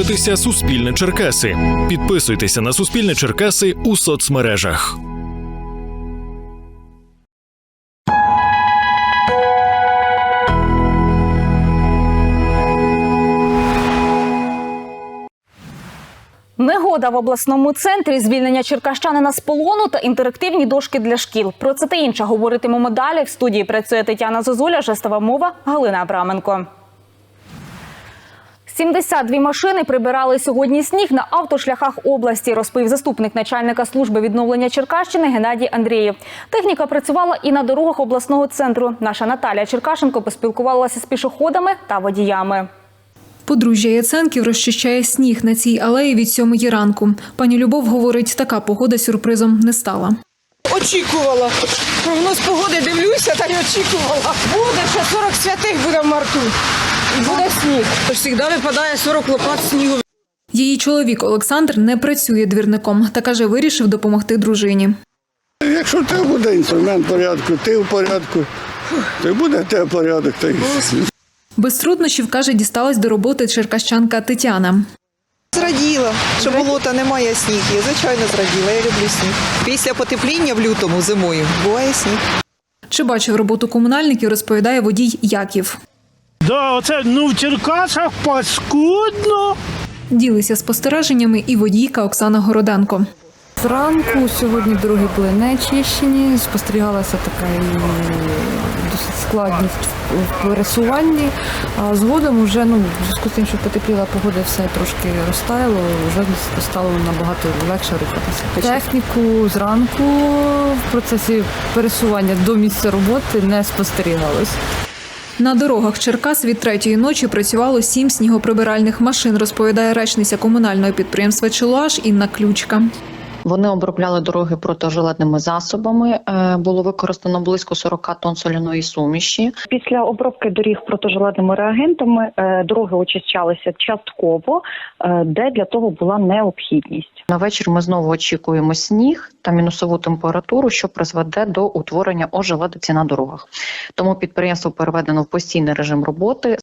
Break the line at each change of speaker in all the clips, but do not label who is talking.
дивитеся Суспільне Черкаси. Підписуйтеся на Суспільне Черкаси у соцмережах.
Негода в обласному центрі, звільнення черкащанина з полону та інтерактивні дошки для шкіл. Про це та інше говоритимемо далі. В студії працює Тетяна Зозуля, жестова мова Галина Абраменко. 72 машини прибирали сьогодні сніг на автошляхах області, розповів заступник начальника служби відновлення Черкащини Геннадій Андрієв. Техніка працювала і на дорогах обласного центру. Наша Наталія Черкашенко поспілкувалася з пішоходами та водіями.
Подружжя Яценків розчищає сніг на цій алеї від сьомої ранку. Пані Любов говорить, така погода сюрпризом не стала.
Очікувала. Прогноз погоди дивлюся та й очікувала. Буде ще 40 святих буде в марту. І буде сніг. Тож завжди випадає 40 лопат снігу.
Її чоловік Олександр не працює двірником та каже, вирішив допомогти дружині.
Якщо тебе буде інструмент в порядку, ти в порядку, то й буде в порядок. Та й
Без труднощів каже, дісталась до роботи черкащанка Тетяна.
Зраділа, що болота немає сніг. Я звичайно зраділа, я люблю сніг. Після потепління в лютому зимою буває сніг.
Чи бачив роботу комунальників, розповідає водій Яків.
Да, оце ну в Черкасах паскудно.
Ділися спостереженнями і водійка Оксана Городенко.
Зранку сьогодні дороги були не чищені, спостерігалася така і досить складність в пересуванні. А згодом вже ну, в зв'язку з тим, що потепліла погода, все трошки розтаяло, вже стало набагато легше рухатися. Техніку зранку в процесі пересування до місця роботи не спостерігалось.
На дорогах Черкас від третьої ночі працювало сім снігоприбиральних машин, розповідає речниця комунального підприємства Челуаш Інна Ключка.
Вони обробляли дороги протижилетними засобами. Е, Було використано близько 40 тонн соляної суміші.
Після обробки доріг протижилетними реагентами е, дороги очищалися частково, е, де для того була необхідність.
На вечір ми знову очікуємо сніг та мінусову температуру, що призведе до утворення ожеледиці на дорогах. Тому підприємство переведено в постійний режим роботи.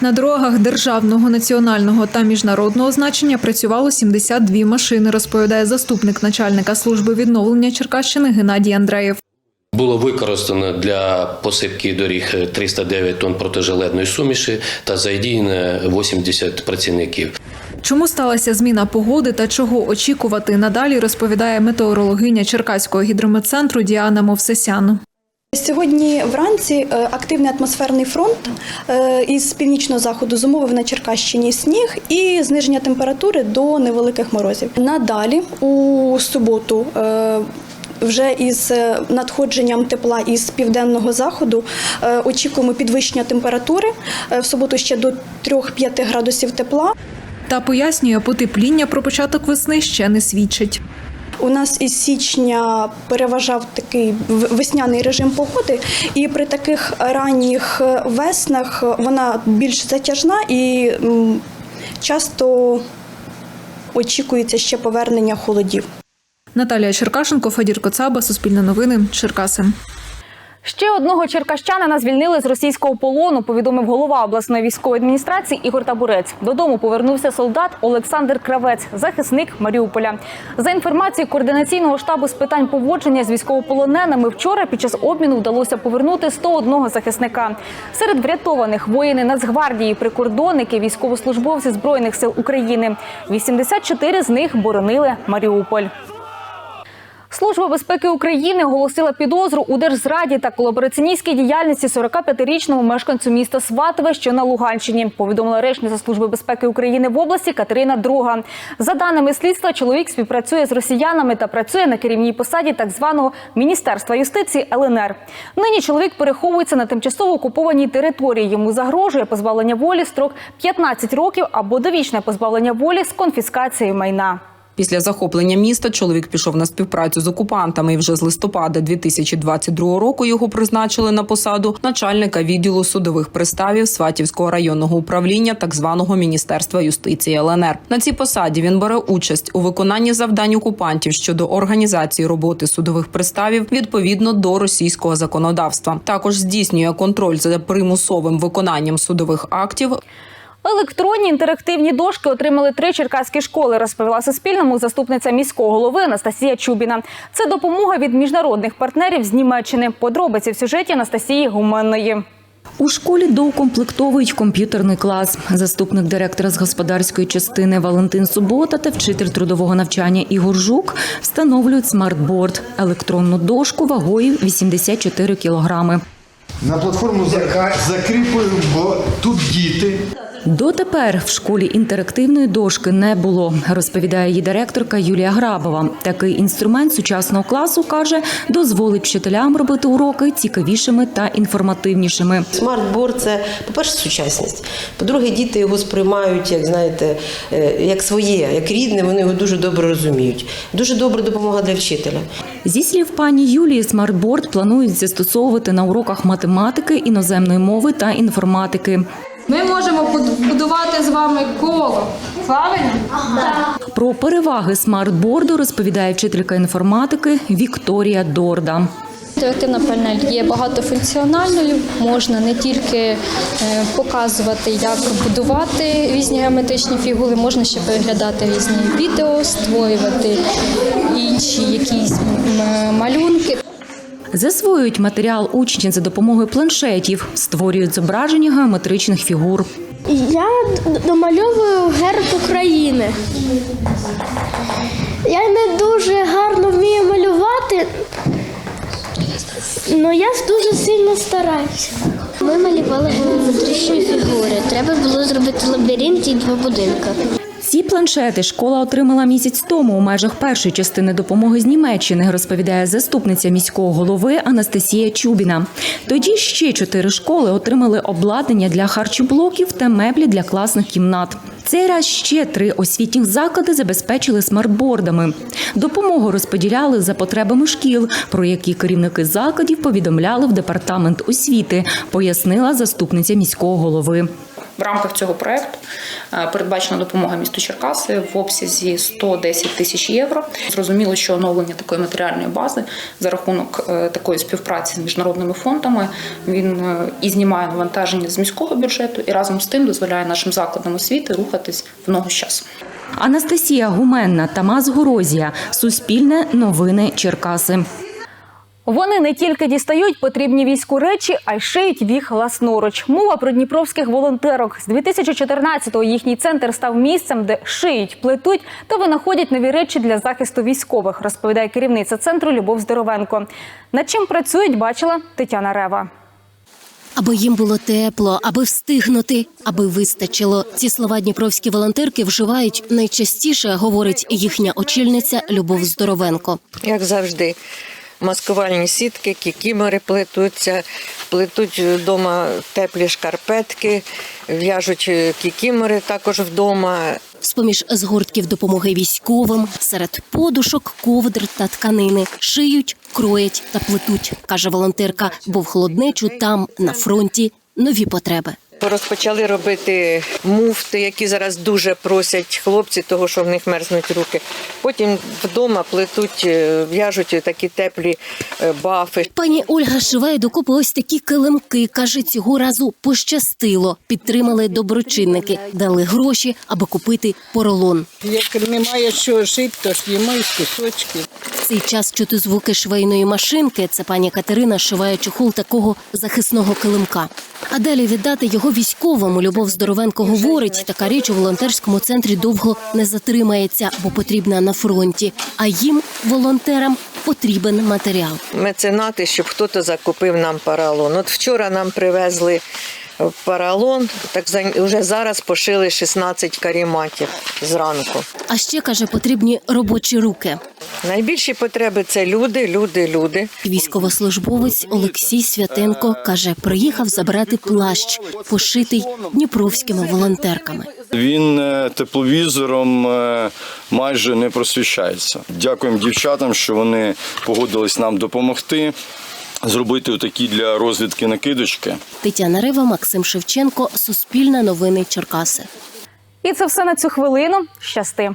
На дорогах державного, національного та міжнародного значення працювало 72 машини, розповідає заступник начальника служби відновлення Черкащини Геннадій Андреєв.
Було використано для посипки доріг 309 тонн протижилетної суміші та задіяно 80 працівників.
Чому сталася зміна погоди та чого очікувати надалі, розповідає метеорологиня Черкаського гідрометцентру Діана Мовсесян.
Сьогодні вранці е, активний атмосферний фронт е, із північного заходу зумовив на Черкащині сніг і зниження температури до невеликих морозів. Надалі у суботу. е, Вже із надходженням тепла із південного заходу очікуємо підвищення температури в суботу ще до 3-5 градусів тепла.
Та пояснює, потепління про початок весни ще не свідчить.
У нас із січня переважав такий весняний режим погоди, і при таких ранніх е, веснах вона більш затяжна і часто очікується ще повернення холодів.
Наталія Черкашенко, Федір Коцаба, Суспільне новини, Черкаси.
Ще одного черкащанина звільнили з російського полону, повідомив голова обласної військової адміністрації Ігор Табурець. Додому повернувся солдат Олександр Кравець, захисник Маріуполя. За інформацією координаційного штабу з питань поводження з військовополоненими, вчора під час обміну вдалося повернути 101 захисника. Серед врятованих воїни Нацгвардії, прикордонники, військовослужбовці збройних сил України. 84 з них боронили Маріуполь. Служба безпеки України оголосила підозру у держзраді та колабораціоністській діяльності 45-річному мешканцю міста Сватове, що на Луганщині. Повідомила речниця Служби безпеки України в області Катерина Друга. За даними слідства, чоловік співпрацює з росіянами та працює на керівній посаді так званого Міністерства юстиції ЛНР. Нині чоловік переховується на тимчасово окупованій території. Йому загрожує позбавлення волі строк 15 років або довічне позбавлення волі з конфіскацією майна.
Після захоплення міста чоловік пішов на співпрацю з окупантами. і Вже з листопада 2022 року його призначили на посаду начальника відділу судових приставів Сватівського районного управління, так званого міністерства юстиції ЛНР. На цій посаді він бере участь у виконанні завдань окупантів щодо організації роботи судових приставів відповідно до російського законодавства. Також здійснює контроль за примусовим виконанням судових актів.
Електронні інтерактивні дошки отримали три черкаські школи, розповіла Суспільному заступниця міського голови Анастасія Чубіна. Це допомога від міжнародних партнерів з Німеччини. Подробиці в сюжеті Анастасії Гуменної.
У школі доукомплектовують комп'ютерний клас. Заступник директора з господарської частини Валентин Субота та вчитель трудового навчання Ігор Жук встановлюють смартборд – електронну дошку вагою 84 кілограми.
На платформу за- закріплюємо, бо тут діти.
Дотепер в школі інтерактивної дошки не було, розповідає її директорка Юлія Грабова. Такий інструмент сучасного класу каже, дозволить вчителям робити уроки цікавішими та інформативнішими.
Смартборд це, по-перше, сучасність. По-друге, діти його сприймають, як знаєте, е, як своє, як рідне, вони його дуже добре розуміють. Дуже добра допомога для вчителя.
Зі слів пані Юлії, смартборд планують застосовувати на уроках математики, іноземної мови та інформатики.
Ми можемо будувати з вами коло. Правильно?
Про переваги смартборду розповідає вчителька інформатики Вікторія Дорда.
Інтерактивна панель є багатофункціональною. Можна не тільки е, показувати, як будувати різні геометричні фігури, можна ще переглядати різні відео, створювати інші якісь малюнки.
Засвоюють матеріал учні за допомогою планшетів, створюють зображення геометричних фігур.
Я домальовую герб України. Я не дуже гарно вмію малювати, але я дуже сильно стараюся. Ми малювали геометричні фігури. Треба було зробити лабіринт і два будинки.
Ці планшети школа отримала місяць тому у межах першої частини допомоги з Німеччини, розповідає заступниця міського голови Анастасія Чубіна. Тоді ще чотири школи отримали обладнання для харчоблоків та меблі для класних кімнат. Цей раз ще три освітніх заклади забезпечили смартбордами. Допомогу розподіляли за потребами шкіл, про які керівники закладів повідомляли в департамент освіти, пояснила заступниця міського голови.
В рамках цього проекту е, передбачена допомога місту Черкаси в обсязі 110 тисяч євро. Зрозуміло, що оновлення такої матеріальної бази за рахунок е, такої співпраці з міжнародними фондами він е, і знімає навантаження з міського бюджету, і разом з тим дозволяє нашим закладам освіти рухатись в ногу з часом.
Анастасія Гуменна, Тамас Горозія, Суспільне новини Черкаси.
Вони не тільки дістають потрібні війську речі, а й шиють їх власноруч. Мова про дніпровських волонтерок. З 2014-го їхній центр став місцем, де шиють, плетуть та винаходять нові речі для захисту військових, розповідає керівниця центру Любов Здоровенко. Над чим працюють, бачила Тетяна Рева.
Аби їм було тепло, аби встигнути, аби вистачило. Ці слова дніпровські волонтерки вживають найчастіше, говорить їхня очільниця Любов Здоровенко.
як завжди. Маскувальні сітки, кікімори плетуться, плетуть вдома теплі шкарпетки, в'яжуть кікімори також вдома.
З-поміж згортків допомоги військовим, серед подушок, ковдр та тканини шиють, кроять та плетуть, каже волонтерка, бо в холоднечу там на фронті нові потреби.
Розпочали робити муфти, які зараз дуже просять хлопці, того що в них мерзнуть руки. Потім вдома плетуть, е, в'яжуть такі теплі е, бафи.
Пані Ольга шиває докупи ось такі килимки. каже, цього разу пощастило. Підтримали доброчинники, дали гроші, аби купити поролон.
Як немає що шити, то ш'ємо із кусочків.
Цей час чути звуки швейної машинки. Це пані Катерина шиває чохол такого захисного килимка. А далі віддати його військовому. Любов Здоровенко говорить, така річ у волонтерському центрі довго не затримається, бо потрібна на фронті. А їм, волонтерам, потрібен матеріал.
Меценати, щоб хтось закупив нам паралон. От вчора нам привезли паралон, так вже зараз пошили 16 каріматів зранку.
А ще каже, потрібні робочі руки.
Найбільші потреби це люди, люди, люди.
Військовослужбовець Олексій Святенко каже, приїхав забрати плащ, пошитий дніпровськими волонтерками.
Він е, тепловізором е, майже не просвіщається. Дякуємо дівчатам, що вони погодились нам допомогти. Зробити такі для розвідки накидочки.
Тетяна Рева, Максим Шевченко, Суспільне новини Черкаси.
І це все на цю хвилину. Щасти.